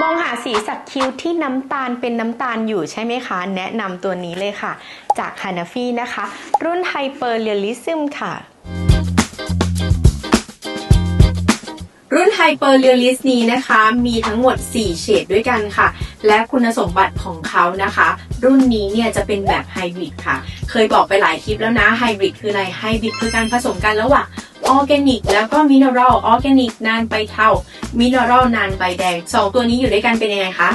มองหาสีสักคิ้วที่น้ำตาลเป็นน้ำตาลอยู่ใช่ไหมคะ แนะนำตัวนี้เลยค่ะ จากฮานาฟีนะคะ รุ่นไฮเปอร์เรียลลิซึมค่ะ รุ่น Hyper Realist นี้นะคะ มีทั้งหมด 4 เฉดด้วยกันค่ะ และคุณสมบัติของเขานะคะ รุ่นนี้เนี่ยจะเป็นแบบไฮบริดค่ะ เคยบอกไปหลายคลิปแล้วนะไฮบริดคืออะไรไฮบริดคือการผสมกันระหว่าง ออร์แกนิกแล้วก็มินเนอรัลออร์แกนิกนานใบเทามินเนอรัลนานใบแดงสองตัวนี้อยู่ด้วยกันเป็นยังไงคะ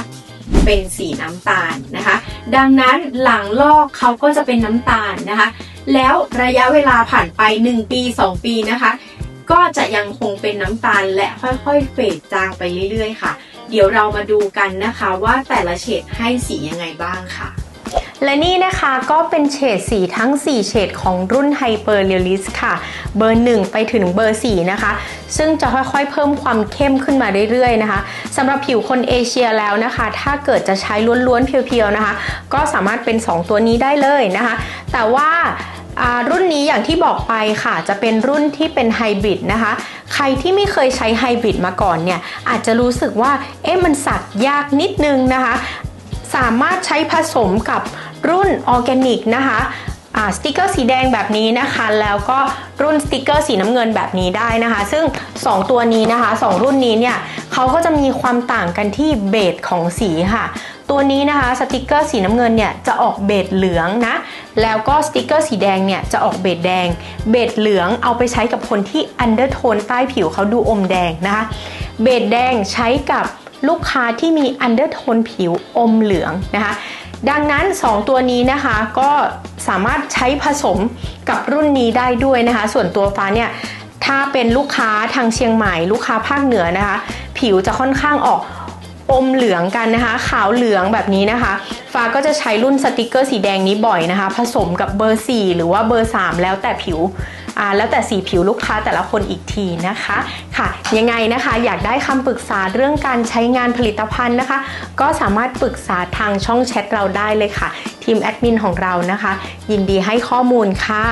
เป็นสีน้ำตาลนะคะ ดังนั้นหลังลอกเขาก็จะเป็นน้ำตาลนะคะ แล้วระยะเวลาผ่านไป 1 ปี 2 ปีนะคะ ก็จะยังคงเป็นน้ำตาลและค่อยๆเฟดจางไปเรื่อยๆ ค่ะ เดี๋ยวเรามาดูกันนะคะว่าแต่ละเฉดให้สียังไงบ้างค่ะ และนี่นะคะก็เป็นเฉดสีทั้ง 4 เฉดของรุ่น Hyper Realist ค่ะ เบอร์ 1 ไปถึงเบอร์ 4 นะคะ ซึ่งจะค่อยๆ เพิ่มความเข้มขึ้นมาเรื่อยๆนะคะสำหรับผิวคนเอเชียแล้วนะคะ ถ้าเกิดจะใช้ล้วนๆ เพียวๆ นะคะ ก็สามารถเป็น 2 ตัวนี้ได้เลยนะคะ แต่ว่ารุ่นนี้อย่างที่บอกไปค่ะ จะเป็นรุ่นที่เป็นไฮบริดนะคะ ใครที่ไม่เคยใช้ไฮบริดมาก่อนเนี่ย อาจจะรู้สึกว่า เอ๊ะมันสักยากนิดนึงนะคะ สามารถใช้ผสมกับ รุ่นออร์แกนิกนะคะสติกเกอร์สีแดงแบบนี้นะคะ แล้วก็รุ่นสติกเกอร์สีน้ำเงินแบบนี้ได้นะคะ ซึ่ง 2 ตัวนี้นะคะ 2 รุ่นนี้เนี่ยเขาก็จะมีความต่างกันที่เบสของสีค่ะ ตัวนี้นะคะสติกเกอร์สีน้ำเงินเนี่ยจะออกเบสเหลืองนะ แล้วก็สติกเกอร์สีแดงเนี่ยจะออกเบสแดง เบสเหลืองเอาไปใช้กับคนที่อันเดอร์โทนใต้ผิวเขาดูอมแดงนะคะ เบสแดงใช้กับลูกค้าที่มีอันเดอร์โทนผิวอมเหลืองนะคะ ดังนั้น 2 ตัวนี้นะคะก็สามารถใช้ผสมกับรุ่นนี้ได้ด้วยนะคะ ส่วนตัวฟ้าเนี่ยถ้าเป็นลูกค้าทางเชียงใหม่ ลูกค้าภาคเหนือนะคะ ผิวจะค่อนข้างออก อมเหลืองกันนะคะ ขาวเหลืองแบบนี้นะคะ ฟ้าก็จะใช้รุ่นสติกเกอร์สีแดงนี้บ่อยนะคะ ผสมกับเบอร์ 4 หรือว่าเบอร์ 3 แล้วแต่ผิวอ่าแล้วแต่สีผิวลูกค้าแต่ละคนอีกทีนะคะค่ะ ยังไงนะคะอยากได้คำปรึกษาเรื่องการใช้งานผลิตภัณฑ์นะคะ ก็สามารถปรึกษาทางช่องแชทเราได้เลยค่ะ ทีมแอดมินของเรานะคะ ยินดีให้ข้อมูลค่ะ